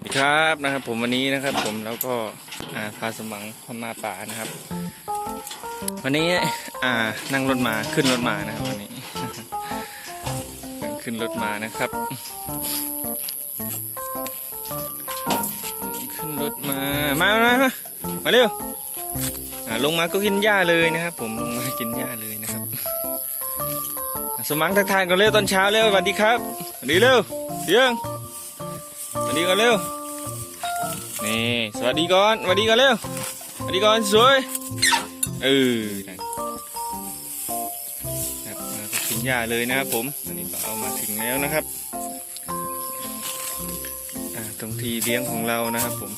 สวัสดีครับนะครับผมวันนี้นะครับผมแล้วก็พาสมังพมาป่านะครับ วันนี้อ่านั่งรถมาขึ้นรถมานะครับวันนี้ขึ้นรถมานะครับ ขึ้นรถมามามามามาเร็วลงมาก็กินหญ้าเลยนะครับ ผมลงมากินหญ้าเลยนะครับ สมังทักทายกันเร็วตอนเช้าเร็วสวัสดีครับสวัสดีเร็วเสียง วัสดีก่อนเร็ว นี่สวัสดีก่อนสวัสดีก่อนเร็วสวัสดีก่อนสวยเออนั่นครับมาก็กินหญ้าเลยนะครับผมอันนี้เอามาถึงแล้วนะครับตรงที่เลี้ยงของเรานะครับผม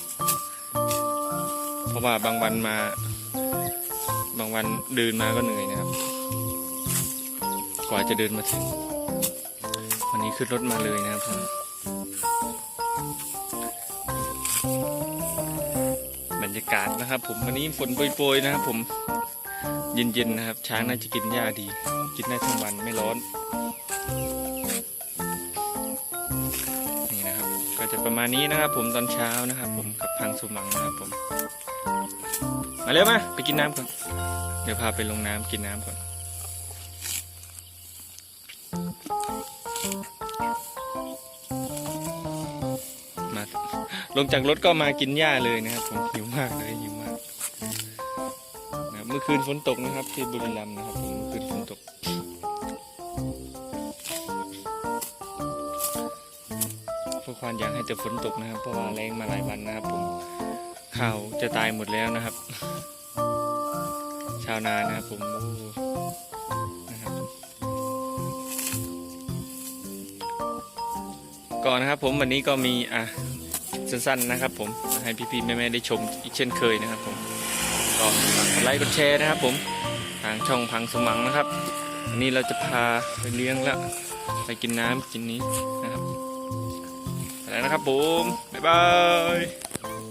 เพราะว่าบางวันมา บางวันเดินมาก็เหนื่อยนะครับ กว่าจะเดินมาถึง วันนี้ขึ้นรถมาเลยนะครับผม รรยากาศนะครับ ผมวันนี้ฝนโปรยๆนะครับผมเย็นๆนะครับ ช้างน่าจะกินหญ้าดี กินได้ทั้งวันไม่ร้อน นี่นะครับ ก็จะประมาณนี้นะครับ ผมตอนเช้านะครับ ผมกับพังสมังนะครับผม มาเร็วมาไปกินน้ำก่อน เดี๋ยวพาไปลงน้ำกินน้ำก่อน ลงจากรถก็มากินหญ้าเลยนะครับผมหิวมากเลยหิวมากนะครับเมื่อคืนฝนตกนะครับ ที่บุรีรัมย์นะครับผมเมื่อคืนฝนตก พวกควานอยากให้แต่ฝนตกนะครับ เพราะว่าแรงมาหลายวันนะครับผมข้าวจะตายหมดแล้วนะครับ ชาวนานะครับผมก่อนนะครับผมวันนี้ก็มีอะ สั้นๆนะครับ ผมให้พี่ๆแม่ๆได้ชมอีกเช่นเคยนะครับ ผมก็กดไลค์กดแชร์นะครับ ผมทางช่องพังสมังนะครับอันนี้เราจะพาไปเลี้ยงแล้วไปกินน้ำกินนี้นะครับไปแล้วนะครับผมบ๊ายบาย